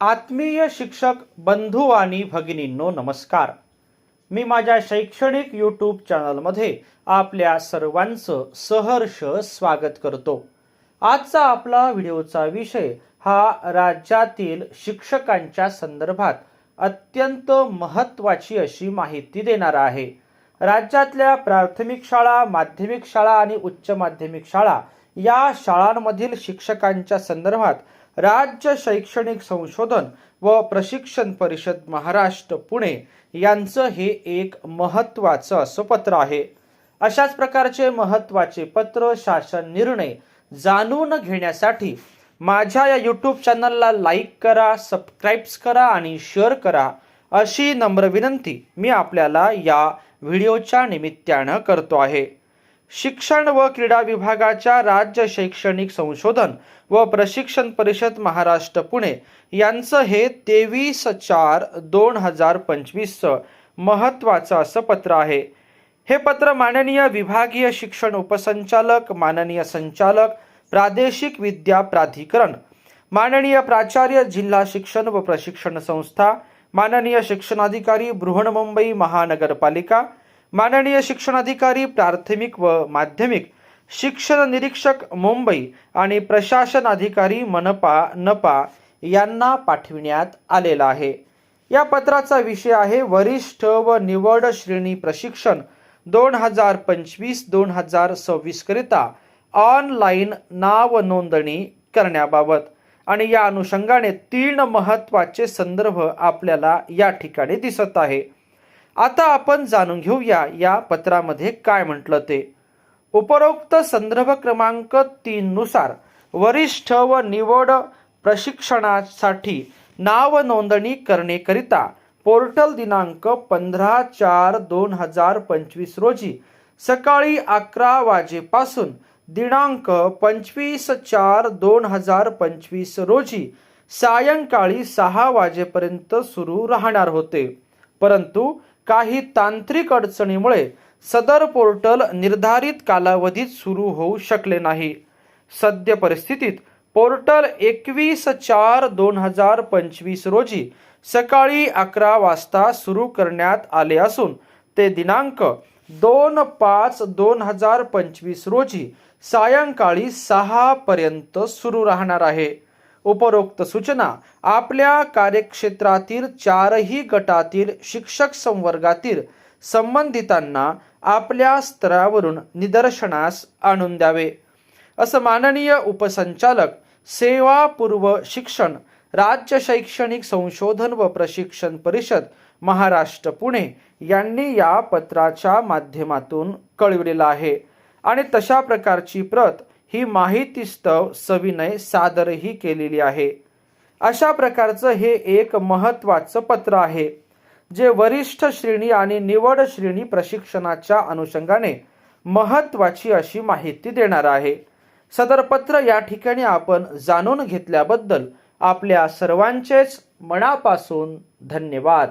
आत्मीय शिक्षक बंधू आणि भगिनींनो नमस्कार. मी माझ्या शैक्षणिक यूट्यूब चॅनलमध्ये आपल्या सर्वांचं सहर्ष स्वागत करतो. आजचा आपला व्हिडिओचा विषय हा राज्यातील शिक्षकांच्या संदर्भात अत्यंत महत्त्वाची अशी माहिती देणारा आहे. राज्यातल्या प्राथमिक शाळा माध्यमिक शाळा आणि उच्च माध्यमिक शाळा या शाळांमधील शिक्षकांच्या संदर्भात राज्य शैक्षणिक संशोधन व प्रशिक्षण परिषद महाराष्ट्र पुणे यांचं हे एक महत्त्वाचं असं पत्र आहे. अशाच प्रकारचे महत्त्वाचे पत्र शासन निर्णय जाणून घेण्यासाठी माझ्या या यूट्यूब चॅनलला लाईक करा सबस्क्राईब्स करा आणि शेअर करा अशी नम्र विनंती मी आपल्याला या व्हिडिओच्या निमित्तानं करतो आहे. शिक्षण व क्रीडा विभागाच्या राज्य शैक्षणिक संशोधन व प्रशिक्षण परिषद महाराष्ट्र पुणे यांचं हे तेवीस चार दोन हजार पंचवीसचं महत्त्वाचं असं पत्र आहे. हे पत्र माननीय विभागीय शिक्षण उपसंचालक माननीय संचालक प्रादेशिक विद्या प्राधिकरण माननीय प्राचार्य जिल्हा शिक्षण व प्रशिक्षण संस्था माननीय शिक्षणाधिकारी बृहन्मुंबई महानगरपालिका माननीय शिक्षणाधिकारी प्राथमिक व माध्यमिक शिक्षण निरीक्षक मुंबई आणि प्रशासन अधिकारी मनपा नपा यांना पाठविण्यात आलेला आहे. या पत्राचा विषय आहे वरिष्ठ व निवड श्रेणी प्रशिक्षण दोन हजार पंचवीस दोन हजार सव्वीस करिता ऑनलाईन नाव नोंदणी करण्याबाबत आणि या अनुषंगाने तीन महत्त्वाचे संदर्भ आपल्याला या ठिकाणी दिसत आहे. आता आपण जाणून घेऊया या पत्रामध्ये काय म्हटलं ते. उपरोक्त संदर्भ क्रमांक तीन नुसार वरिष्ठ व निवड प्रशिक्षणासाठी नाव नोंदणी करणेकरिता पोर्टल दिनांक पंधरा चार दोन हजार पंचवीस रोजी सकाळी अकरा वाजेपासून दिनांक पंचवीस चार दोन हजार पंचवीस रोजी सायंकाळी सहा वाजेपर्यंत सुरू राहणार होते. परंतु काही तांत्रिक अडचणीमुळे सदर पोर्टल निर्धारित कालावधीत सुरू होऊ शकले नाही. सद्य परिस्थितीत पोर्टल एकवीस चार दोन हजार पंचवीस रोजी सकाळी अकरा वाजता सुरू करण्यात आले असून ते दिनांक दोन पाच दोन हजार पंचवीस रोजी सायंकाळी सहा पर्यंत सुरू राहणार आहे. उपरोक्त सूचना आपल्या कार्यक्षेत्रातील चारही गटातील शिक्षक संवर्गातील संबंधितांना आपल्या स्तरावरून निदर्शनास आणून द्यावे. असं माननीय उपसंचालक सेवापूर्व शिक्षण राज्य शैक्षणिक संशोधन व प्रशिक्षण परिषद महाराष्ट्र पुणे यांनी या पत्राच्या माध्यमातून कळविलेलं आहे. आणि तशा प्रकारची प्रत ही माहितीस्तव सविनय सादरही केलेली आहे. अशा प्रकारचं हे एक महत्त्वाचं पत्र आहे जे वरिष्ठ श्रेणी आणि निवड श्रेणी प्रशिक्षणाच्या अनुषंगाने महत्त्वाची अशी माहिती देणार आहे. सदर पत्र या ठिकाणी आपण जाणून घेतल्याबद्दल आपल्या सर्वांचेच मनापासून धन्यवाद.